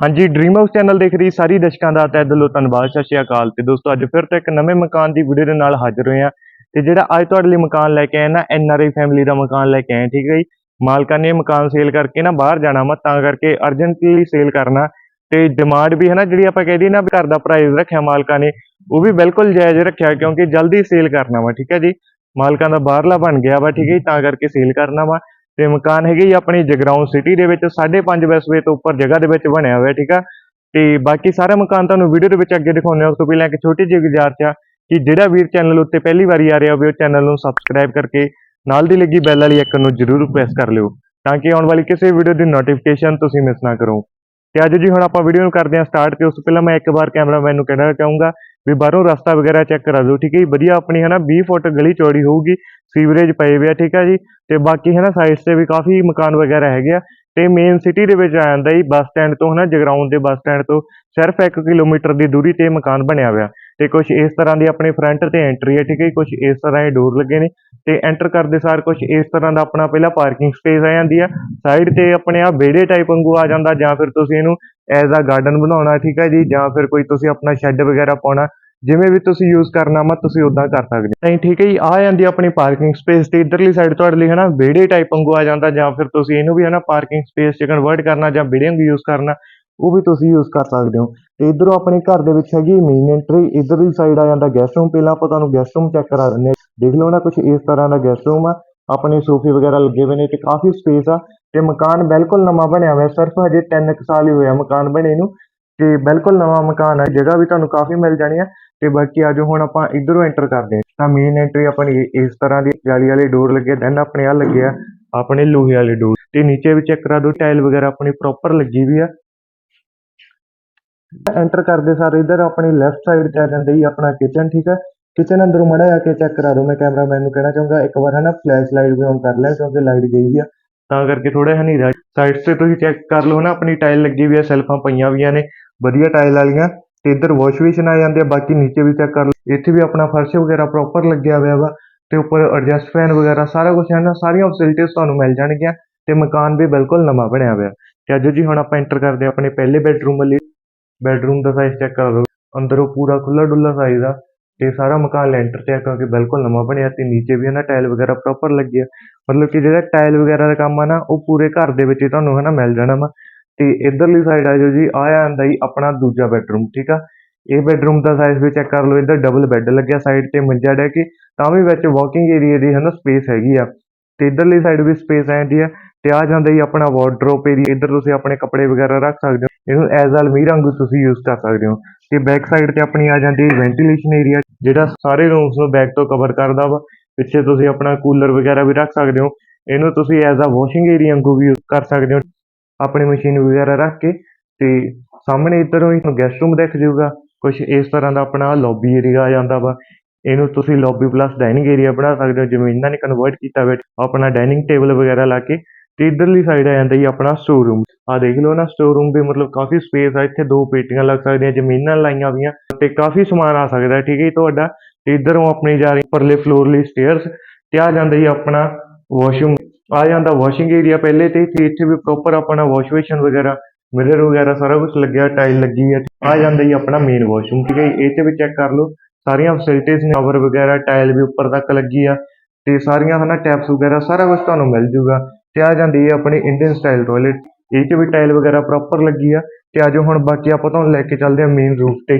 ਹਾਂਜੀ dream house channel ਦੇਖ ਰਹੀ ਸਾਰੀ ਦਰਸ਼ਕਾਂ ਦਾ ਤਹਿ ਦਿਲੋਂ ਧੰਨਵਾਦ, ਸਤਿ ਸ਼੍ਰੀ ਅਕਾਲ। ਤੇ ਦੋਸਤੋ, ਅੱਜ ਫਿਰ ਤੋਂ ਇੱਕ ਨਵੇਂ ਮਕਾਨ ਦੀ ਵੀਡੀਓ ਦੇ ਨਾਲ ਹਾਜ਼ਰ ਹੋਏ ਆ ਤੇ ਜਿਹੜਾ ਅੱਜ ਤੁਹਾਡੇ ਲਈ ਮਕਾਨ ਲੈ ਕੇ ਆਇਆ ਨਾ ਐਨ ਆਰ ਆਈ ਫੈਮਿਲੀ ਦਾ ਮਕਾਨ ਲੈ ਕੇ ਆਏ, ਠੀਕ ਹੈ ਜੀ? ਮਾਲਕਾਂ ਨੇ ਮਕਾਨ ਸੇਲ ਕਰਕੇ ਨਾ ਬਾਹਰ ਜਾਣਾ ਵਾ, ਤਾਂ ਕਰਕੇ ਅਰਜੈਂਟਲੀ ਸੇਲ ਕਰਨਾ। ਤੇ ਡਿਮਾਂਡ ਵੀ ਹੈ ਨਾ, ਜਿਹੜੀ ਆਪਾਂ ਕਹਿ ਦਈਏ ਨਾ ਘਰ ਦਾ ਪ੍ਰਾਈਸ ਰੱਖਿਆ ਮਾਲਕਾਂ ਨੇ, ਉਹ ਵੀ ਬਿਲਕੁਲ ਜਾਇਜ਼ ਰੱਖਿਆ, ਕਿਉਂਕਿ ਜਲਦੀ ਸੇਲ ਕਰਨਾ ਵਾ, ਠੀਕ ਹੈ ਜੀ? ਮਾਲਕਾਂ ਦਾ ਬਾਹਰਲਾ ਬਣ ਗਿਆ ਵਾ, ਠੀਕ ਹੈ ਜੀ? ਤਾਂ ਕਰਕੇ ਸੇਲ ਕਰਨਾ ਵਾ। ਤੇ ਮਕਾਨ ਹੈਗੇ ਜੀ ਆਪਣੀ ਜਗਰਾਉਂ ਸਿਟੀ ਦੇ ਵਿੱਚ 5.5 ਵਜੇ ਤੋਂ ਉੱਪਰ ਜਗ੍ਹਾ ਦੇ ਵਿੱਚ ਬਣਿਆ ਹੋਇਆ, ਠੀਕ ਆ? ਤੇ ਬਾਕੀ ਸਾਰਾ ਮਕਾਨ ਤੁਹਾਨੂੰ ਵੀਡੀਓ ਦੇ ਵਿੱਚ ਅੱਗੇ ਦਿਖਾਉਂਦੇ ਹਾਂ, ਉਸ ਤੋਂ ਪਹਿਲਾਂ ਇੱਕ ਛੋਟੀ ਜਿਹੀ ਗੁਜ਼ਾਰਿਸ਼ ਆ ਕਿ ਜਿਹੜਾ ਵੀਰ ਚੈਨਲ ਉੱਤੇ ਪਹਿਲੀ ਵਾਰੀ ਆ ਰਿਹਾ ਹੋਵੇ, ਉਹ ਚੈਨਲ ਨੂੰ ਸਬਸਕ੍ਰਾਈਬ ਕਰਕੇ ਨਾਲ ਦੀ ਲੱਗੀ ਬੈਲ ਵਾਲੀ ਆਈਕਨ ਨੂੰ ਜ਼ਰੂਰ ਪ੍ਰੈਸ ਕਰ ਲਿਓ, ਤਾਂ ਕਿ ਆਉਣ ਵਾਲੀ ਕਿਸੇ ਵੀਡੀਓ ਦੀ ਨੋਟੀਫਿਕੇਸ਼ਨ ਤੁਸੀਂ ਮਿਸ ਨਾ ਕਰੋ। ਤੇ ਅੱਜ ਜੀ ਹੁਣ ਆਪਾਂ ਵੀਡੀਓ ਨੂੰ ਕਰਦੇ ਹਾਂ ਸਟਾਰਟ ਤੇ, ਉਸ ਤੋਂ ਪਹਿਲਾਂ ਮੈਂ ਇੱਕ ਵਾਰ ਕੈਮਰਾਮੈਨ ਨੂੰ ਕਹਿਣਾ ਚਾਹੂੰਗਾ ਵੀ ਬਾਹਰੋਂ ਰਸਤਾ ਵਗੈਰਾ ਚੈੱਕ ਕਰਾ ਦਿਓ, ਠੀਕ ਹੈ ਜੀ? ਵਧੀਆ ਆਪਣੀ ਹੈ ਨਾ 20 ਫੁੱਟ ਗਲੀ ਚੌੜੀ ਹੋਊਗੀ, ਸੀਵਰੇਜ ਪਏ ਹੋਏ ਆ, ਠੀਕ ਹੈ ਜੀ? ਤੇ ਬਾਕੀ ਹੈ ਨਾ ਸਾਈਡਸ ਤੇ ਵੀ ਕਾਫੀ ਮਕਾਨ ਵਗੈਰਾ ਹੈਗੇ ਆ, ਤੇ ਮੇਨ ਸਿਟੀ ਦੇ ਵਿੱਚ ਆ ਜਾਂਦਾ ਜੀ, ਬੱਸ ਸਟੈਂਡ ਤੋਂ ਹੈ ਨਾ ਜਗਰਾਉਂ ਦੇ ਬੱਸ ਸਟੈਂਡ ਤੋਂ, ਸਿਰਫ 1 ਕਿਲੋਮੀਟਰ ਦੀ ਦੂਰੀ ਤੇ ਮਕਾਨ ਬਣਿਆ ਹੋਇਆ। ਤੇ ਕੁਝ ਇਸ ਤਰ੍ਹਾਂ ਦੀ ਆਪਣੇ ਫਰੰਟ ਤੇ ਐਂਟਰੀ ਹੈ, ਠੀਕ ਹੈ ਕੁਝ ਇਸ ਤਰ੍ਹਾਂ ਦੇ ਡੋਰ ਲੱਗੇ ਨੇ ਤੇ ਐਂਟਰ ਕਰਦੇ ਸਾਰ ਕੁਝ ਇਸ ਤਰ੍ਹਾਂ ਦਾ ਆਪਣਾ ਪਹਿਲਾਂ ਪਾਰਕਿੰਗ ਸਪੇਸ ਆ ਜਾਂਦੀ ਆ। ਸਾਈਡ ਤੇ ਆਪਣੇ ਆ ਵਿਹੜੇ ਟਾਈਪ ਵਾਂਗੂ ਆ ਜਾਂਦਾ ਜਾਂ ਫਿਰ ਤੁਸੀਂ ਇਹਨੂੰ ਐਜ਼ ਆ ਗਾਰਡਨ ਬਣਾਉਣਾ, ਠੀਕ ਹੈ ਜੀ? ਜਾਂ ਫਿਰ ਕੋਈ ਤੁਸੀਂ ਆਪਣਾ ਸ਼ੈੱਡ ਵਗੈਰਾ ਪਾਉਣਾ, ਜਿਵੇਂ ਵੀ ਤੁਸੀਂ ਯੂਜ਼ ਕਰਨਾ ਵਾ, ਤੁਸੀਂ ਉਦਾਂ ਕਰ ਸਕਦੇ ਹੋ। ਨਹੀਂ, ਠੀਕ ਹੈ ਜੀ, ਆ ਜਾਂਦੀ ਆਪਣੀ ਪਾਰਕਿੰਗ ਸਪੇਸ ਤੇ ਇਧਰਲੀ ਸਾਈਡ ਤੁਹਾਡੇ ਲਈ, ਹਨਾ, ਵਿਹੜੇ ਟਾਈਪ ਵਾਂਗੂ ਆ ਜਾਂਦਾ ਜਾਂ ਫਿਰ ਤੁਸੀਂ ਇਹਨੂੰ ਵੀ, ਹਨਾ ਪਾਰਕਿੰਗ ਸਪੇਸ 'ਚ ਕਨਵਰਟ ਕਰਨਾ ਜਾਂ ਵਿਹੜੇ ਵਾਂਗੂ ਯੂਜ਼ ਕਰਨਾ, ਉਹ ਵੀ ਤੁਸੀਂ ਯੂਜ਼ ਕਰ ਸਕਦੇ ਹੋ। ਤੇ ਇਧਰੋਂ ਆਪਣੇ ਘਰ ਦੇ ਵਿੱਚ ਹੈਗੀ ਮੇਨ ਐਂਟਰੀ ਇਧਰਲੀ ਸਾਈਡ ਆ ਜਾਂਦਾ ਗੈਸਟ ਰੂਮ ਪਹਿਲਾਂ ਆਪਾਂ ਤੁਹਾਨੂੰ ਗੈਸਟ ਰੂਮ ਚੈੱਕ ਕਰਾ ਦਿੰਦੇ ਹਾਂ। ਦੇਖ ਲਓ ਨਾ ਕੁਝ ਇਸ ਤਰ੍ਹਾਂ ਦਾ ਗੈਸਟ ਰੂਮ ਆ। ਆਪਣੇ ਸੋਫੇ ਵਗੈਰਾ ਲੱਗੇ ਹੋਏ ਨੇ ਤੇ ਕਾਫੀ ਸਪੇਸ ਆ ਤੇ ਮਕਾਨ ਬਿਲਕੁਲ ਨਵਾਂ ਬਣਿਆ ਹੋਇਆ, ਸਿਰਫ ਹਜੇ 3 ਸਾਲ ਹੀ ਹੋਇਆ ਮਕਾਨ ਬਣੇ ਨੂੰ। ਤੇ ਬਿਲਕੁਲ ਨਵਾਂ ਮਕਾਨ ਹੈ ਜਗ੍ਹਾ ਵੀ ਤੁਹਾਨੂੰ ਕਾਫੀ ਮਿਲ ਜਾਣੀ ਆ। ਤੇ ਬਾਕੀ ਆਜੋ ਹੁਣ ਆਪਾਂ ਇਧਰੋਂ ਐਂਟਰ ਕਰਦੇ ਹਾਂ। ਤਾਂ ਮੇਨ ਐਂਟਰੀ ਆਪਣੀ ਇਸ ਤਰ੍ਹਾਂ ਦੀ ਜਾਲੀ ਵਾਲੇ ਡੋਰ ਲੱਗੇ ਦੈਨ ਆਪਣੇ ਆ ਲੱਗੇ ਆ, ਆਪਣੇ ਲੋਹੇ ਵਾਲੇ ਡੋਰ ਤੇ ਨੀਚੇ ਵੀ ਚੈੱਕ ਕਰਾ ਦੋ ਟਾਈਲ ਵਗੈਰਾ ਆਪਣੀ ਪ੍ਰੋਪਰ ਲੱਗੀ ਵੀ ਆ। ਐਂਟਰ ਕਰਦੇ ਸਾਰੇ ਇਧਰ, ਆਪਣੀ ਲੈਫਟ ਸਾਈਡ ਤੇ ਆ ਜਾਂਦੇ ਹੀ ਆਪਣਾ ਕਿਚਨ ਠੀਕ ਹੈ? ਕਿਚਨ ਅੰਦਰੋਂ ਮੜਾ ਆ ਕੇ ਚੈੱਕ ਕਰਾ ਦਿਓ, ਮੈਂ ਕੈਮਰਾਮੈਨ ਨੂੰ ਕਹਿਣਾ ਚਾਹੂੰਗਾ, ਇੱਕ ਵਾਰ ਹਨਾ ਫਲੈਸ਼ ਲਾਈਟ ਵੀ ਔਨ ਕਰ ਲੈ, ਕਿਉਂਕਿ ਲਾਈਟ ਗਈ ਆ। ਤਾਂ ਕਰਕੇ ਥੋੜਾ ਹਨੇਰਾ ਸਾਈਡ ਤੇ ਤੁਸੀਂ ਚੈੱਕ ਕਰ ਲਓ ਨਾ ਆਪਣੀ ਟਾਈਲ ਲੱਗੀ ਵੀ ਆ ਸੈਲਫਾਂ ਪਈਆਂ ਵੀਆਂ ਨੇ, ਵਧੀਆ ਟਾਈਲ ਵਾਲੀਆਂ। ਤੇ ਇੱਧਰ ਵਾਸ਼ ਬੇਸਿਨ ਆ ਜਾਂਦੇ ਆ, ਬਾਕੀ ਨੀਚੇ ਵੀ ਚੈੱਕ ਕਰ ਲਓ। ਇੱਥੇ ਵੀ ਆਪਣਾ ਫਰਸ਼ ਵਗੈਰਾ ਪ੍ਰੋਪਰ ਲੱਗਿਆ ਹੋਇਆ ਵਾ, ਤੇ ਉੱਪਰ ਐਡਜਸਟ ਫੈਨ ਵਗੈਰਾ, ਸਾਰਾ ਕੁਝ ਹੈ ਨਾ, ਸਾਰੀਆਂ ਫੈਸਿਲਿਟੀਆਂ ਤੁਹਾਨੂੰ ਮਿਲ ਜਾਣਗੀਆਂ, ਤੇ ਮਕਾਨ ਵੀ ਬਿਲਕੁਲ ਨਵਾਂ ਬਣਿਆ ਹੋਇਆ। ਤੇ ਅੱਜ ਜੀ ਹੁਣ ਆਪਾਂ ਐਂਟਰ ਕਰਦੇ ਹਾਂ ਆਪਣੇ ਪਹਿਲੇ ਬੈਡਰੂਮ ਵਾਲੀ। ਬੈਡਰੂਮ ਦਾ ਸਾਈਜ਼ ਚੈੱਕ ਕਰ ਲਓ ਅੰਦਰੋਂ ਪੂਰਾ ਖੁੱਲਾ ਡੁੱਲਾ ਸਾਈਜ਼ ਆ। ਤੇ ਸਾਰਾ ਮਕਾਨ ਲੈਂਟਰ ਤੇ ਆ ਕਿਉਂਕਿ ਬਿਲਕੁਲ ਨਵਾਂ ਬਣਿਆ ਤੇ ਨੀਚੇ ਵੀ ਹੈ ਟਾਈਲ ਵਗੈਰਾ ਪ੍ਰੋਪਰ ਲੱਗੀ ਆ। ਮਤਲਬ ਕਿ ਜਿਹੜਾ ਟਾਈਲ ਵਗੈਰਾ ਦਾ ਕੰਮ ਆ ਨਾ, ਉਹ ਪੂਰੇ ਘਰ ਦੇ ਵਿੱਚ ਹੀ ਤੁਹਾਨੂੰ ਹੈ ਨਾ ਮਿਲ ਜਾਣਾ ਵਾ। ਤੇ ਇਧਰਲੀ ਸਾਈਡ ਆ ਜੋ ਜੀ, ਆ ਜਾਂਦਾ ਜੀ ਆਪਣਾ ਦੂਜਾ ਬੈਡਰੂਮ ਠੀਕ ਆ? ਇਹ ਬੈਡਰੂਮ ਦਾ ਸਾਈਜ਼ ਵੀ ਚੈੱਕ ਕਰ ਲਓ ਇੱਧਰ ਡਬਲ ਬੈੱਡ ਲੱਗਿਆ ਸਾਈਡ ਤੇ ਮੰਜਾ ਡੈ ਕੇ। ਤਾਂ ਵੀ ਵਿੱਚ ਵਾਕਿੰਗ ਏਰੀਆ ਦੀ ਹੈ ਨਾ ਸਪੇਸ ਹੈਗੀ ਆ। ਤੇ ਇਧਰਲੀ ਸਾਈਡ ਵੀ ਸਪੇਸ ਆ ਜਾਂਦੀ ਆ ਤੇ ਆ ਜਾਂਦਾ ਜੀ ਆਪਣਾ ਵਾਰਡਰੋਪ ਏਰੀਆ ਇੱਧਰ ਤੁਸੀਂ ਆਪਣੇ ਕੱਪੜੇ ਵਗੈਰਾ ਰੱਖ ਸਕਦੇ ਹੋ, ਇਹਨੂੰ ਐਜ਼ ਅਲਮੀਰਾ ਵਾਂਗੂ ਤੁਸੀਂ ਯੂਜ਼ ਕਰ ਸਕਦੇ ਹੋ। ਤੇ ਬੈਕ ਸਾਈਡ ਤੇ ਆਪਣੀ ਆ ਜਾਂਦੀ ਹੈ ਵੈਂਟੀਲੇਸ਼ਨ ਏਰੀਆ ਜਿਹੜਾ ਸਾਰੇ ਰੂਮਸ ਨੂੰ ਬੈਕ ਤੋਂ ਕਵਰ ਕਰਦਾ ਵਾ। ਪਿੱਛੇ ਤੁਸੀਂ ਆਪਣਾ ਕੂਲਰ ਵਗੈਰਾ ਵੀ ਰੱਖ ਸਕਦੇ ਹੋ। ਇਹਨੂੰ ਤੁਸੀਂ ਐਜ਼ ਅ ਵਾਸ਼ਿੰਗ ਏਰੀਆ ਵਾਂਗੂ ਵੀ use ਕਰ ਸਕਦੇ ਹੋ। ਆਪਣੀ ਮਸ਼ੀਨ ਵਗੈਰਾ ਰੱਖ ਕੇ ਤੇ ਸਾਹਮਣੇ ਇੱਧਰੋਂ ਹੀ ਗੈਸਟ ਰੂਮ ਦਿਖ ਜਾਊਗਾ। ਕੁਝ ਇਸ ਤਰ੍ਹਾਂ ਦਾ ਆਪਣਾ ਲੌਬੀ ਏਰੀਆ ਆ ਜਾਂਦਾ ਵਾ। ਇਹਨੂੰ ਤੁਸੀਂ ਲੌਬੀ ਪਲੱਸ ਡਾਈਨਿੰਗ ਏਰੀਆ ਬਣਾ ਸਕਦੇ ਹੋ। ਜਿਵੇਂ ਇਹਨਾਂ ਨੇ ਕਨਵਰਟ ਕੀਤਾ ਹੋਇਆ, ਆਪਣਾ ਡਾਈਨਿੰਗ ਟੇਬਲ ਵਗੈਰਾ ਲਾ ਕੇ ਤੇ ਇਧਰਲੀ ਸਾਈਡ ਆ ਜਾਂਦਾ ਜੀ ਆਪਣਾ ਸਟੋਰ ਰੂਮ ਆ ਦੇਖ ਲਓ ਨਾ ਸਟੋਰ ਰੂਮ ਦੇ ਮਤਲਬ ਕਾਫੀ ਸਪੇਸ ਆ ਇੱਥੇ ਦੋ ਪੇਟੀਆਂ ਲੱਗ ਸਕਦੀਆਂ ਜ਼ਮੀਨਾਂ ਲਾਈਆਂ ਹੋਈਆਂ ਤੇ ਕਾਫੀ ਸਮਾਨ ਆ ਸਕਦਾ ਠੀਕ ਹੈ ਜੀ ਤੁਹਾਡਾ। ਤੇ ਇਧਰੋਂ ਆਪਣੀ ਜਾ ਰਹੀ ਪਰਲੇ ਫਲੋਰ ਲਈ ਸਟੇਅਰਸ ਤੇ ਆ ਜਾਂਦਾ ਜੀ ਆਪਣਾ ਵਾਸ਼ਰੂਮ ਆ ਜਾਂਦਾ ਵਾਸ਼ਿੰਗ ਏਰੀਆ ਪਹਿਲੇ ਤੇ ਇੱਥੇ ਵੀ ਪ੍ਰੋਪਰ ਆਪਣਾ ਵਾਸ਼ ਬੇਸਿਨ ਵਗੈਰਾ ਮਿਰਰ ਵਗੈਰਾ ਸਾਰਾ ਕੁਝ ਲੱਗਿਆ ਟਾਈਲ ਲੱਗੀ ਹੈ। ਆ ਜਾਂਦਾ ਜੀ ਆਪਣਾ ਮੇਨ ਵਾਸ਼ਰੂਮ ਠੀਕ ਹੈ ਜੀ, ਇਹ ਤੇ ਵੀ ਚੈੱਕ ਕਰ ਲਓ ਸਾਰੀਆਂ ਫੈਸਿਲਿਟੀਆਂ ਨੇ ਕਵਰ ਵਗੈਰਾ ਟਾਈਲ ਵੀ ਉੱਪਰ ਤੱਕ ਲੱਗੀ ਆ ਤੇ ਸਾਰੀਆਂ ਹਨਾ ਟੈਪਸ ਵਗੈਰਾ ਸਾਰਾ ਕੁਝ ਤੁਹਾਨੂੰ ਮਿਲ ਜੂਗਾ। ਤੇ ਆ ਜਾਂਦੀ ਹੈ ਆਪਣੀ ਇੰਡੀਅਨ ਸਟਾਈਲ ਟਾਇਲਟ ਇਹ 'ਚ ਵੀ ਟਾਈਲ ਵਗੈਰਾ ਪ੍ਰੋਪਰ ਲੱਗੀ ਆ। ਤੇ ਆਜੋ ਹੁਣ ਬਾਕੀ ਆਪਾਂ ਤੁਹਾਨੂੰ ਲੈ ਕੇ ਚੱਲਦੇ ਹਾਂ ਮੇਨ ਰੂਫ ਤੇ।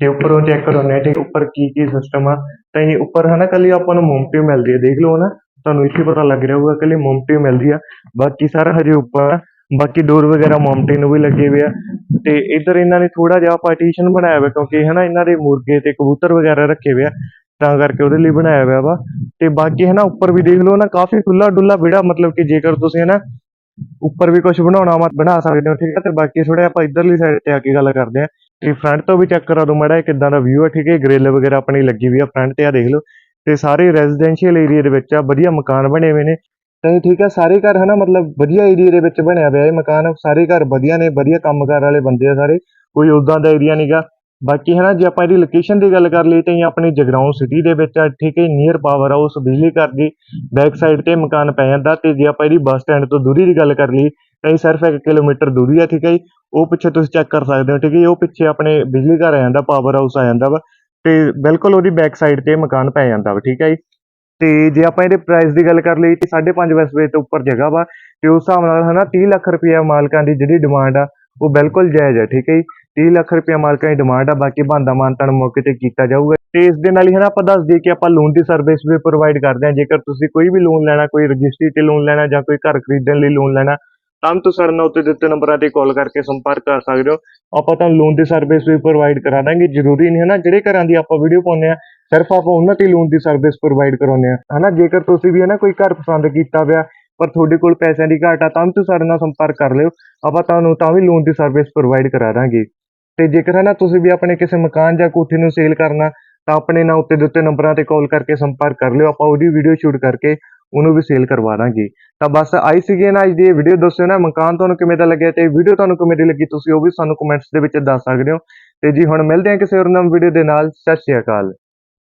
ਤੇ ਉੱਪਰੋਂ ਚੈੱਕ ਕਰਾਉਂਦੇ ਹਾਂ ਠੀਕ ਉੱਪਰ ਕੀ ਕੀ ਸਿਸਟਮ ਆ। ਤਾਂ ਇਹ ਉੱਪਰ ਹਨਾ ਕੱਲੀ ਆਪਾਂ ਨੂੰ ਮੋਮਟਿਵ ਮਿਲਦੀ ਹੈ ਦੇਖ ਲਓ ਨਾ ਤੁਹਾਨੂੰ ਇੱਥੇ ਪਤਾ ਲੱਗ ਰਿਹਾ ਹੋਊਗਾ ਕੱਲੀ ਮੋਮਟਿਵ ਮਿਲਦੀ ਆ। ਬਾਕੀ ਸਾਰਾ ਹਜੇ ਉੱਪਰ ਬਾਕੀ ਡੋਰ ਵਗੈਰਾ ਮੋਮਟਿਵ ਨੂੰ ਵੀ ਲੱਗੇ ਹੋਏ ਆ। ਤੇ ਇੱਧਰ ਇਹਨਾਂ ਨੇ ਥੋੜਾ ਜਿਹਾ ਪਾਰਟੀਸ਼ਨ ਬਣਾਇਆ ਹੋਇਆ ਕਿਉਂਕਿ ਹਨਾ ਇਹਨਾਂ ਦੇ ਮੁਰਗੇ ਤੇ ਕਬੂਤਰ ਵਗੈਰਾ ਰੱਖੇ ਹੋਏ ਆ। ਤਾਂ ਕਰਕੇ ਉਹਦੇ ਲਈ ਬਣਾਇਆ ਹੋਇਆ ਵਾ। ਤੇ ਬਾਕੀ ਹੈ ਨਾ, ਉੱਪਰ ਵੀ ਦੇਖ ਲਓ ਨਾ, ਕਾਫੀ ਖੁੱਲਾ ਡੁੱਲਾ ਵਿਹੜਾ, ਮਤਲਬ ਕਿ ਜੇਕਰ ਤੁਸੀਂ ਹੈ ਨਾ, ਉੱਪਰ ਵੀ ਕੁਝ ਬਣਾਉਣਾ ਵਾ, ਬਣਾ ਸਕਦੇ ਹੋ, ਠੀਕ ਹੈ। ਤੇ ਬਾਕੀ ਥੋੜਾ ਆਪਾਂ ਇਧਰਲੀ ਸਾਈਡ ਤੇ ਆ ਕੇ ਗੱਲ ਕਰਦੇ ਆ ਤੇ ਫਰੰਟ ਤੋਂ ਵੀ ਚੈੱਕ ਕਰਾ ਦੋ ਮਾੜਾ ਜਿਹਾ ਕਿੱਦਾਂ ਦਾ ਵਿਊ ਹੈ ਠੀਕ ਹੈ। ਗ੍ਰਿਲ ਵਗੈਰਾ ਆਪਣੀ ਲੱਗੀ ਹੋਈ ਆ ਫਰੰਟ ਤੇ ਆ, ਦੇਖ ਲਓ। ਤੇ ਸਾਰੇ ਰੈਜ਼ੀਡੈਂਸ਼ੀਅਲ ਏਰੀਆ ਦੇ ਵਿੱਚ ਆ, ਵਧੀਆ ਮਕਾਨ ਬਣੇ ਹੋਏ ਨੇ। ਤੇ ਠੀਕ ਹੈ, ਸਾਰੇ ਘਰ ਹਨਾ ਮਤਲਬ ਵਧੀਆ ਏਰੀਆ ਦੇ ਵਿੱਚ ਬਣਿਆ ਹੋਇਆ ਇਹ ਮਕਾਨ। ਸਾਰੇ ਘਰ ਵਧੀਆ ਨੇ, ਵਧੀਆ ਕੰਮ ਕੰਮਕਾਰ ਵਾਲੇ ਬੰਦੇ ਆ ਸਾਰੇ। ਕੋਈ ਉਦਾਂ ਦਾ ਏਰੀਆ ਨਹੀਂਗਾ ਬਾਕੀ ਹੈ ਨਾ ਜੇ ਆਪਾਂ ਇਹਦੀ ਲੋਕੇਸ਼ਨ ਦੀ ਗੱਲ ਕਰ ਲਈ ਤਾਂ ਇਹ ਆਪਣੀ ਜਗਰਾਉਂ ਸਿਟੀ ਦੇ ਵਿੱਚ ਠੀਕ ਹੈ ਨੀਅਰ ਪਾਵਰ ਹਾਊਸ ਬਿਜਲੀ ਘਰ ਦੀ ਬੈਕ ਸਾਈਡ ਤੇ ਮਕਾਨ ਪੈ ਜਾਂਦਾ ਤੇ ਜੇ ਆਪਾਂ ਇਹਦੀ ਬੱਸ ਸਟੈਂਡ ਤੋਂ ਦੂਰੀ ਦੀ ਗੱਲ ਕਰ ਲਈ ਇਹ ਸਿਰਫ 1 ਕਿਲੋਮੀਟਰ ਦੂਰੀ ਆ, ਠੀਕ ਹੈ ਜੀ। ਉਹ ਪਿੱਛੇ ਤੁਸੀਂ ਚੈੱਕ ਕਰ ਸਕਦੇ ਹੋ, ਠੀਕ ਹੈ ਜੀ, ਉਹ ਪਿੱਛੇ ਆਪਣੇ ਬਿਜਲੀ ਘਰ ਆ ਜਾਂਦਾ ਪਾਵਰ ਹਾਊਸ ਆ ਜਾਂਦਾ ਵਾ ਤੇ ਬਿਲਕੁਲ ਉਹਦੀ ਬੈਕ ਸਾਈਡ ਤੇ ਮਕਾਨ ਪੈ ਜਾਂਦਾ ਵਾ, ਠੀਕ ਹੈ ਜੀ। ਤੇ ਜੇ ਆਪਾਂ ਇਹਦੇ ਪ੍ਰਾਈਸ ਦੀ ਗੱਲ ਕਰ ਲਈ ਤੇ 5.5 ਵੈਸਵੇ ਤੋਂ ਉੱਪਰ ਜਗ੍ਹਾ ਵਾ ਤੇ ਉਸ ਹਿਸਾਬ ਨਾਲ ਹਨਾ 30 ਲੱਖ ਰੁਪਇਆ ਮਾਲਕਾਂ ਦੀ ਜਿਹੜੀ ਡਿਮਾਂਡ ਆ, ਉਹ ਬਿਲਕੁਲ ਜਾਇਜ਼ ਹੈ ਠੀਕ ਹੈ ਜੀ। 30 ਲੱਖ ਰੁਪਇਆ ਮਾਲਕਾਂ ਦੀ ਡਿਮਾਂਡ ਆ, ਬਾਕੀ ਬੰਦਾ ਮਾਨਤਾਨ ਮੌਕੇ ਤੇ ਕੀਤਾ ਜਾਊਗਾ। ਤੇ ਇਸ ਦੇ ਨਾਲ ਹੀ ਹੈ ਨਾ ਆਪਾਂ ਦੱਸ ਦਈਏ ਕਿ ਆਪਾਂ ਲੋਨ ਦੀ ਸਰਵਿਸ ਵੀ ਪ੍ਰੋਵਾਈਡ ਕਰਦੇ ਹਾਂ। ਜੇਕਰ ਤੁਸੀਂ ਕੋਈ ਵੀ ਲੋਨ ਲੈਣਾ, ਕੋਈ ਰਜਿਸਟਰੀ ਤੇ ਲੋਨ ਲੈਣਾ ਜਾਂ ਕੋਈ ਘਰ ਖਰੀਦਣ ਲਈ ਲੋਨ ਲੈਣਾ, ਤਾਂ ਤੁਸੀਂ ਸਾਡੇ ਨਾਲ ਉੱਤੇ ਦਿੱਤੇ ਨੰਬਰਾਂ ਤੇ ਕਾਲ ਕਰਕੇ ਸੰਪਰਕ ਕਰ ਸਕਦੇ ਹੋ। ਆਪਾਂ ਤੁਹਾਨੂੰ ਲੋਨ ਦੀ ਸਰਵਿਸ ਵੀ ਪ੍ਰੋਵਾਈਡ ਕਰਾ ਦਾਂਗੇ। ਜ਼ਰੂਰੀ ਨਹੀਂ ਹੈ ਨਾ ਜਿਹੜੇ ਘਰਾਂ ਦੀ ਆਪਾਂ ਵੀਡੀਓ ਪਾਉਂਦੇ ਆ ਸਿਰਫ ਆਪਾਂ ਉਹਨਾਂ ਤੇ ਲੋਨ ਦੀ ਸਰਵਿਸ ਪ੍ਰੋਵਾਈਡ ਕਰਾਉਂਦੇ ਆ ਹਨਾ, ਜੇਕਰ ਤੁਸੀਂ ਵੀ ਹੈ ਨਾ ਕੋਈ ਘਰ ਪਸੰਦ ਕੀਤਾ ਹੋਇਆ, ਪਰ ਤੁਹਾਡੇ ਕੋਲ ਪੈਸਿਆਂ ਦੀ ਘਾਟ ਆ, ਤਾਂ ਵੀ ਤੁਸੀਂ ਸਾਡੇ ਨਾਲ ਸੰਪਰਕ ਕਰ ਲਿਓ। ਆਪਾਂ ਤੁਹਾਨੂੰ ਤਾਂ ਵੀ ਲੋਨ ਦੀ ਸਰਵਿਸ ਪ੍ਰੋਵਾਈਡ ਕਰਾ ਦਾਂਗੇ। ਤੇ ਜੇਕਰ ਹੈ ਨਾ ਤੁਸੀਂ ਵੀ ਆਪਣੇ ਕਿਸੇ ਮਕਾਨ ਜਾਂ ਕੋਠੀ ਨੂੰ ਸੇਲ ਕਰਨਾ, ਤਾਂ ਆਪਣੇ ਨਾਲ ਉੱਤੇ ਦਿੱਤੇ ਨੰਬਰਾਂ ਤੇ ਕਾਲ ਕਰਕੇ ਸੰਪਰਕ ਕਰ ਲਿਓ। ਆਪਾਂ ਉਹਦੀ ਵੀਡੀਓ ਸ਼ੂਟ ਕਰਕੇ ਉਹਨੂੰ ਵੀ ਸੇਲ ਕਰਵਾ ਦਾਂਗੇ। ਤਾਂ ਬਸ ਆਈ ਸੀਗੀ ਨਾ ਅੱਜ ਦੀ ਵੀਡੀਓ ਦੱਸਿਓ ਨਾ ਮਕਾਨ ਤੁਹਾਨੂੰ ਕਿਵੇਂ ਦਾ ਲੱਗਿਆ ਤੇ ਵੀਡੀਓ ਤੁਹਾਨੂੰ ਕਿਵੇਂ ਦੀ ਲੱਗੀ, ਤੁਸੀਂ ਉਹ ਵੀ ਸਾਨੂੰ ਕਮੈਂਟਸ ਦੇ ਵਿੱਚ ਦੱਸ ਸਕਦੇ ਹੋ। ਤੇ ਜੀ ਹੁਣ ਮਿਲਦੇ ਹਾਂ ਕਿਸੇ ਹੋਰ ਨਵੀਂ ਵੀਡੀਓ ਦੇ ਨਾਲ। ਸਤਿ ਸ਼੍ਰੀ ਅਕਾਲ।